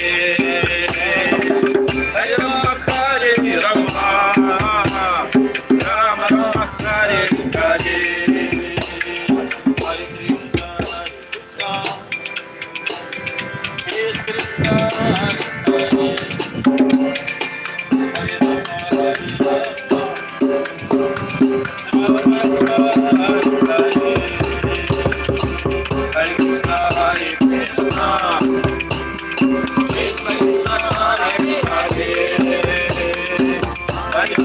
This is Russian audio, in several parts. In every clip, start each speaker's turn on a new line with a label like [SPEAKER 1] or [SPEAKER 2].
[SPEAKER 1] Yeah.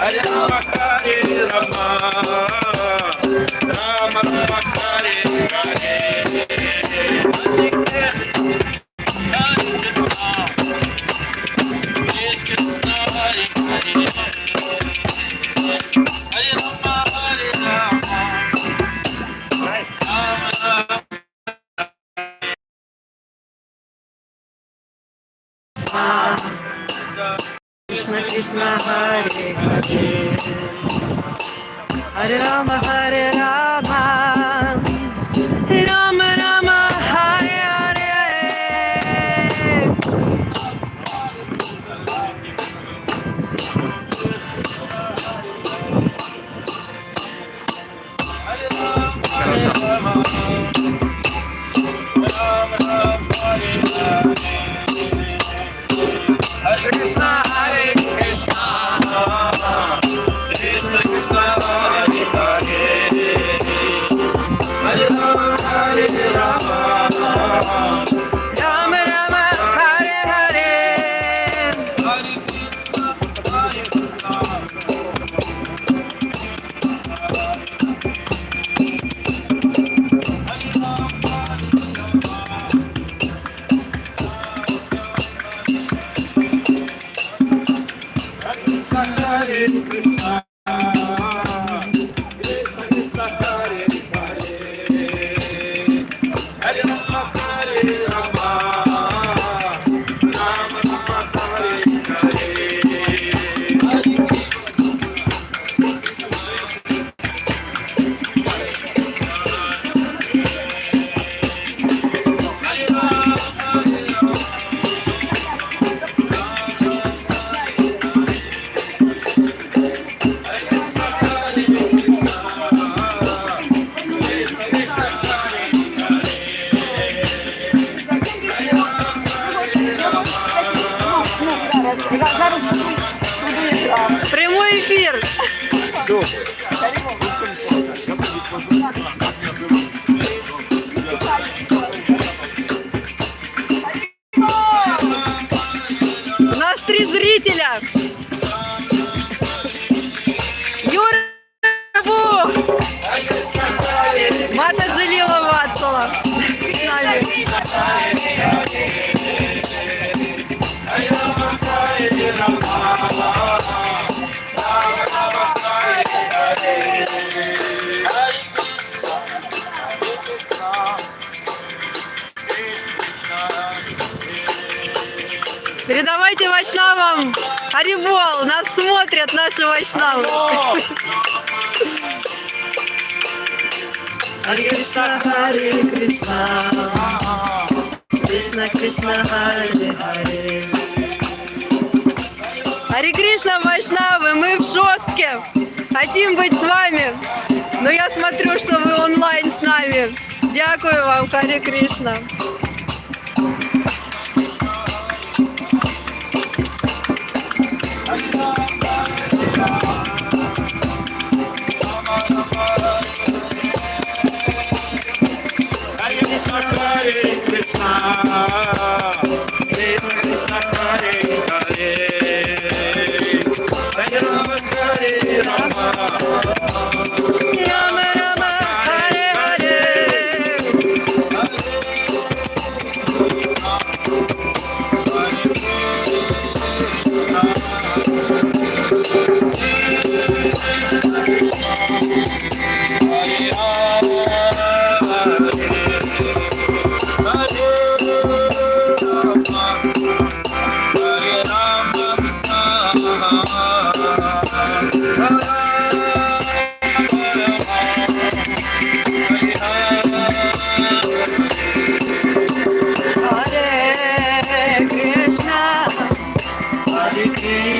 [SPEAKER 2] హరే నమ హరే
[SPEAKER 1] రమా Krishna Hare Hare. Hare Rama Hare
[SPEAKER 2] У нас три зрителя Юра Бух Мата Жалила Вацала с нами. Передавайте вайшнавам Харибол, нас смотрят наши вайшнавы. Харе Кришна, Харе Кришна, Кришна Кришна, Харе Харе. Харе Кришна, вайшнавы, мы в жестке. Хотим быть с вами. Но я смотрю, что вы онлайн с нами. Дякую вам, Харе Кришна.
[SPEAKER 1] day.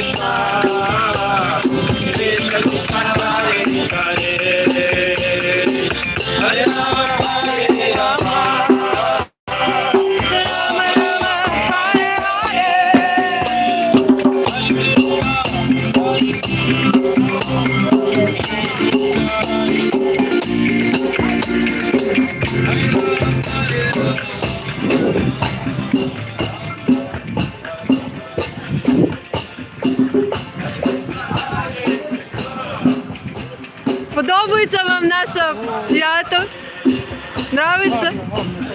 [SPEAKER 2] Krishna Нравиться?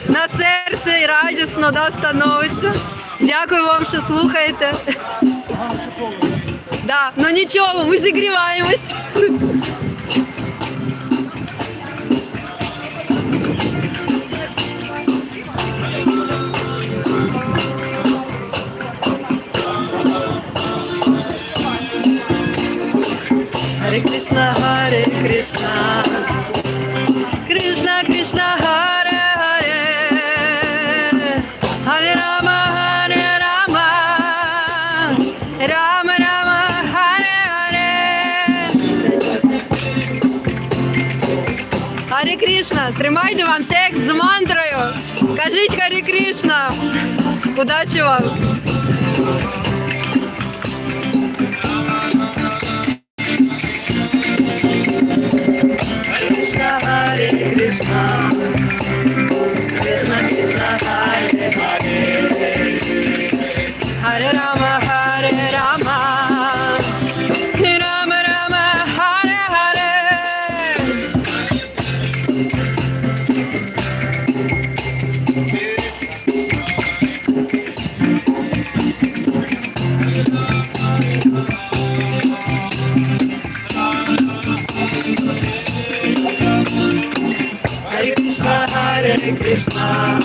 [SPEAKER 2] На серце і радісно да, становиться. Дякую вам, що слухаєте. Да, ну нічого, ми ж зігріваємось. Hare Krishna, Hare Krishna, Krishna Krishna, тримайте вам текст з мантрою. Кажіть Hare Krishna. Удачі вам! Hare Krishna,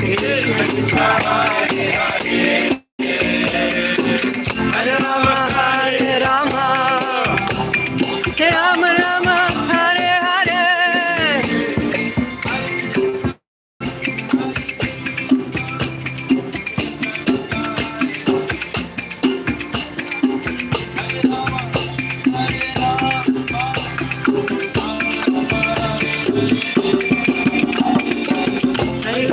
[SPEAKER 2] Krishna, Hare Hare Rama, Hare Rama, Rama, Hare Hare. Thank you.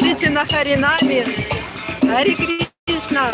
[SPEAKER 2] Шичина Харинами. Хари Кришна.